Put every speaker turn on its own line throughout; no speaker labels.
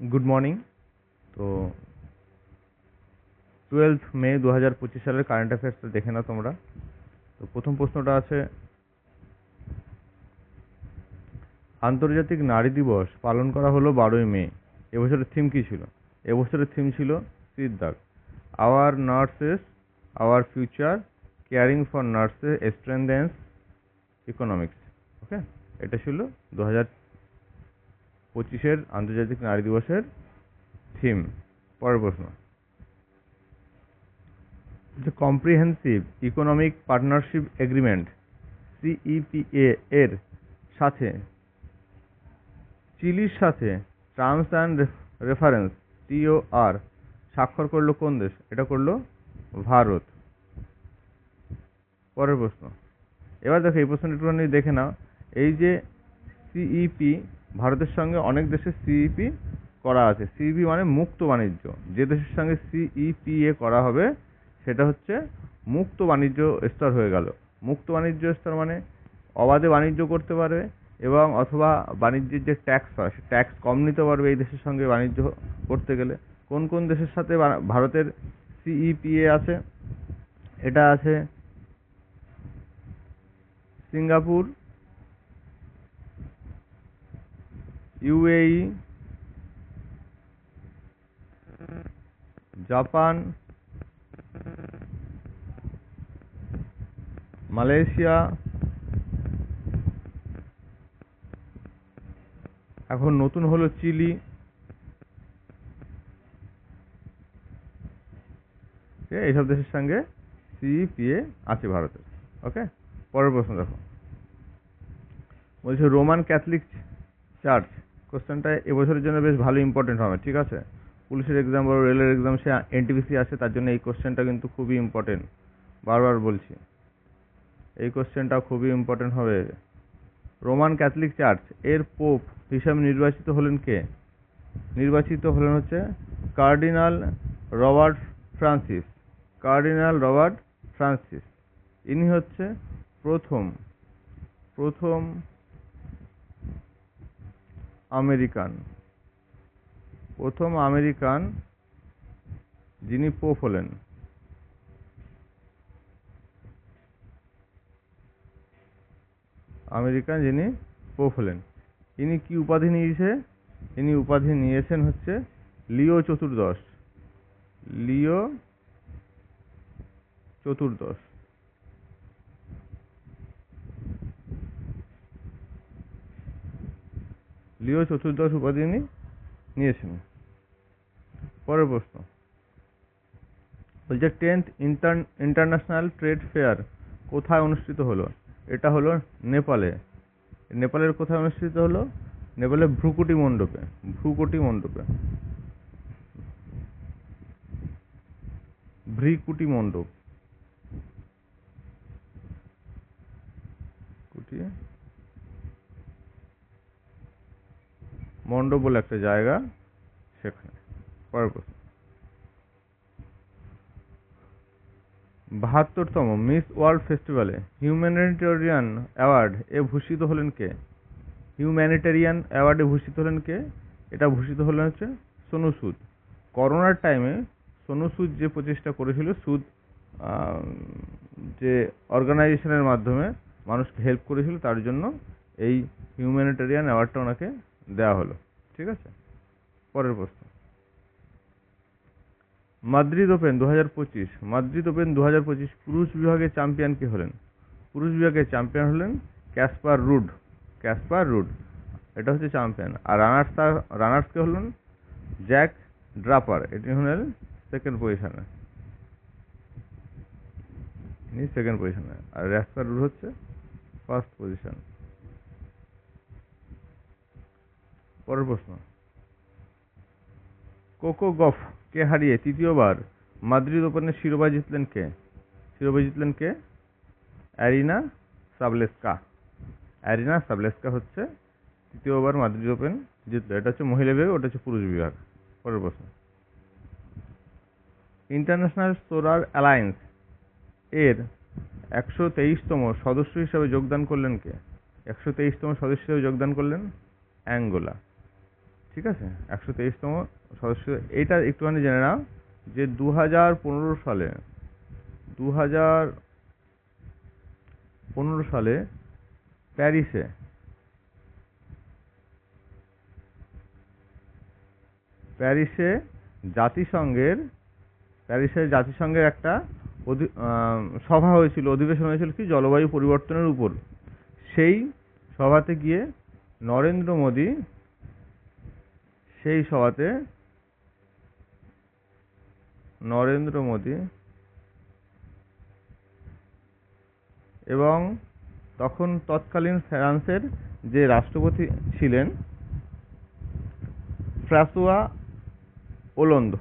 Good morning. তো twelve May দু হাজার পঁচিশ সালের কারেন্ট অ্যাফেয়ার্সটা দেখে নাও তোমরা। তো প্রথম প্রশ্নটা আছে, আন্তর্জাতিক নারী দিবস পালন করা হলো বারোই মে। এবছরের থিম কী ছিল? এবছরের থিম ছিল সিদ্ধাক our nurses our future caring for nurses strengthens economics okay এটা ছিল দু হাজার পঁচিশের আন্তর্জাতিক নারী দিবসের থিম পরের প্রশ্ন। যে comprehensive economic partnership agreement CEPA এর সাথে, চিলির সাথে টার্মস অ্যান্ড রেফারেন্স টিওআর স্বাক্ষর করল কোন দেশ? এটা করল ভারত। পরের প্রশ্ন। এবার দেখো এই প্রশ্নটা একটুখানি দেখে নাও। এই যে সিইপি ভারতের সঙ্গে অনেক দেশের সিইপি করা আছে। সিইপি মানে মুক্ত বাণিজ্য। যে দেশের সঙ্গে সিইপিএ করা হবে, সেটা হচ্ছে মুক্ত বাণিজ্য স্তর হয়ে গেল। মুক্ত বাণিজ্য স্তর মানে অবাধে বাণিজ্য করতে পারবে এবং অথবা বাণিজ্যের যে ট্যাক্স হয়, সে ট্যাক্স কম নিতে পারবে এই দেশের সঙ্গে বাণিজ্য করতে গেলে। কোন কোন দেশের সাথে ভারতের সিইপিএ আছে? এটা আছে সিঙ্গাপুর ইউএই, জাপান, মালয়েশিয়া, এখন নতুন হলো চিলি এইসব দেশের সঙ্গে সিপিএ আছে ভারতের, ওকে? পরের প্রশ্ন দেখো। বলছে রোমান ক্যাথলিক চার্চ কোশ্চেনটা এবছরের জন্য বেশ ভালো ইম্পর্টেন্ট হবে, ঠিক আছে? পুলিশের এক্সাম বলো রেলের এক্সাম সে এনটিপিসি আছে তার জন্য এই কোশ্চেনটা কিন্তু খুবই ইম্পর্টেন্ট বারবার বলছি। এই কোশ্চেনটা খুবই ইম্পর্টেন্ট হবে। রোমান ক্যাথলিক চার্চের পোপ হিসাবে নির্বাচিত হলেন কে? নির্বাচিত হলেন হচ্ছে cardinal Robert Francis cardinal Robert Francis ইনি হচ্ছে প্রথম প্রথম আমেরিকান। প্রথম আমেরিকান যিনি পোপ হলেন। আমেরিকান যিনি পোপ হলেন। ইনি কি উপাধি নিয়েছে? ইনি উপাধি নিয়েছেন হচ্ছে লিও চতুর্দশ। লিও চতুর্দশ। লিও চতুর্দশ উপাধি নিয়েছেন। পরের প্রশ্ন। বলছে, tenth inter international trade fair কোথায় অনুষ্ঠিত হলো? এটা হলো নেপালে। নেপালের কোথায় অনুষ্ঠিত হলো? নেপালের ভ্রুকুটি মণ্ডপে। ভ্রুকুটি মণ্ডপে। ভ্রিকুটি মণ্ডপ। মণ্ডপ বলে একটা জায়গা সেখানে। বাহাত্তরতম মিস ওয়ার্ল্ড ফেস্টিভ্যালে হিউম্যানিটেরিয়ান অ্যাওয়ার্ড এ ভূষিত হলেন কে? হিউম্যানিটেরিয়ান অ্যাওয়ার্ডে ভূষিত হলেন কে? এটা ভূষিত হলেন হচ্ছে সোনু সুদ। করোনার টাইমে সোনু সুদ যে প্রচেষ্টা করেছিল, সুদ যে অর্গানাইজেশনের মাধ্যমে মানুষকে হেল্প করেছিল, তার জন্য এই হিউম্যানিটেরিয়ান অ্যাওয়ার্ডটা ওনাকে দেওয়া হলো। ঠিক আছে? পরের প্রশ্ন। মাদ্রিদ ওপেন দু হাজার পঁচিশ। মাদ্রিদ ওপেন দু হাজার পঁচিশ পুরুষ বিভাগে চ্যাম্পিয়ন কে হলেন? পুরুষ বিভাগে চ্যাম্পিয়ন হলেন ক্যাসপার রুড। ক্যাসপার রুড, এটা হচ্ছে চ্যাম্পিয়ন। আর রানার্স রানার্স কে হলেন? জ্যাক ড্রাপার, এটি হলেন সেকেন্ড পজিশনে সেকেন্ড পজিশনে আর র্যাসপার রুড হচ্ছে ফার্স্ট পজিশন পরের প্রশ্ন। কোকো গফ কে হারিয়ে তৃতীয়বার মাদ্রিদ ওপেনের শিরোপা জিতলেন কে? শিরোপা জিতলেন কে? অ্যারিনা সাবলেস্কা। অ্যারিনা সাবলেস্কা হচ্ছে তৃতীয়বার মাদ্রিদ ওপেন জিতলো। এটা হচ্ছে মহিলা বিভাগ, ওটা হচ্ছে পুরুষ বিভাগ। পরের প্রশ্ন। ইন্টারন্যাশনাল সোলার অ্যালায়েন্স এর একশো তেইশতম সদস্য হিসাবে যোগদান করলেন কে? একশো তেইশতম সদস্য হিসেবে যোগদান করলেন অ্যাঙ্গোলা। ঠিক আছে? একশো তেইশতম সদস্য। এইটা একটুখানি জেনে নাও যে দু হাজার পনেরো সালে দু হাজার পনেরো সালে প্যারিসে প্যারিসে জাতিসংঘের, প্যারিসের জাতিসংঘের একটা অধি- সভা হয়েছিল, অধিবেশন হয়েছিল কি? জলবায়ু পরিবর্তনের উপর। সেই সভাতে গিয়ে নরেন্দ্র মোদী সেই সভাতে নরেন্দ্র মোদী এবং তখন তৎকালীন ফ্রান্সের যে রাষ্ট্রপতি ছিলেন Francois Hollande.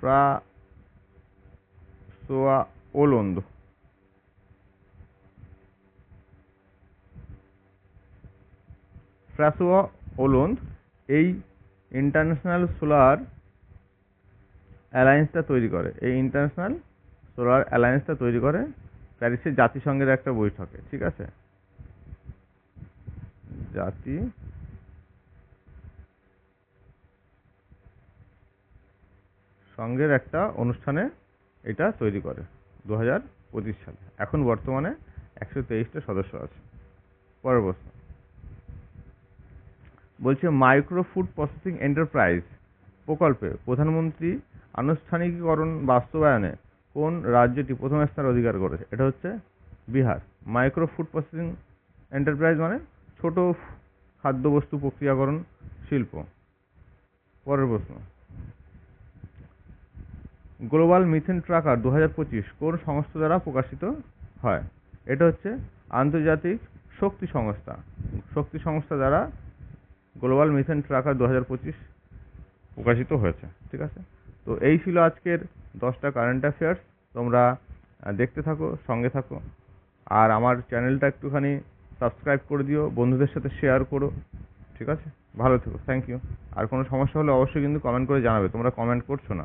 Francois Hollande. Francois Hollande, এই ইন্টারন্যাশনাল সোলার অ্যালায়েন্সটা তৈরি করে। এই ইন্টারন্যাশনাল সোলার অ্যালায়েন্সটা তৈরি করে প্যারিসের জাতিসংঘের একটা বৈঠকে, ঠিক আছে? জাতি সংঘের একটা অনুষ্ঠানে এটা তৈরি করে দু হাজার পঁচিশ সালে। এখন বর্তমানে একশো তেইশটা সদস্য আছে। পরের প্রশ্ন। বলছে মাইক্রো ফুড প্রসেসিং এন্টারপ্রাইজ প্রকল্পে প্রধানমন্ত্রী আনুষ্ঠানিকীকরণ বাস্তবায়নে কোন রাজ্যটি প্রথম স্থান অধিকার করেছে? এটা হচ্ছে Bihar. Micro food processing enterprise মানে ছোট খাদ্যবস্তু প্রক্রিয়াকরণ শিল্প। পরের প্রশ্ন। গ্লোবাল মিথেন ট্রাকার দু হাজার পঁচিশ কোন সংস্থা দ্বারা প্রকাশিত হয়? এটা হচ্ছে আন্তর্জাতিক শক্তি সংস্থা। শক্তি সংস্থা দ্বারা গ্লোবাল মিশন ট্রাকার দু হাজার পঁচিশ প্রকাশিত হয়েছে, ঠিক আছে? তো এই ছিল আজকের দশটা কারেন্ট অ্যাফেয়ার্স তোমরা দেখতে থাকো, সঙ্গে থাকো। আর আমার চ্যানেলটা একটুখানি সাবস্ক্রাইব করে দিও, বন্ধুদের সাথে শেয়ার করো, ঠিক আছে? ভালো থেকো থ্যাংক ইউ আর কোনো সমস্যা হলে অবশ্যই কিন্তু কমেন্ট করে জানাবে, তোমরা কমেন্ট করছ না।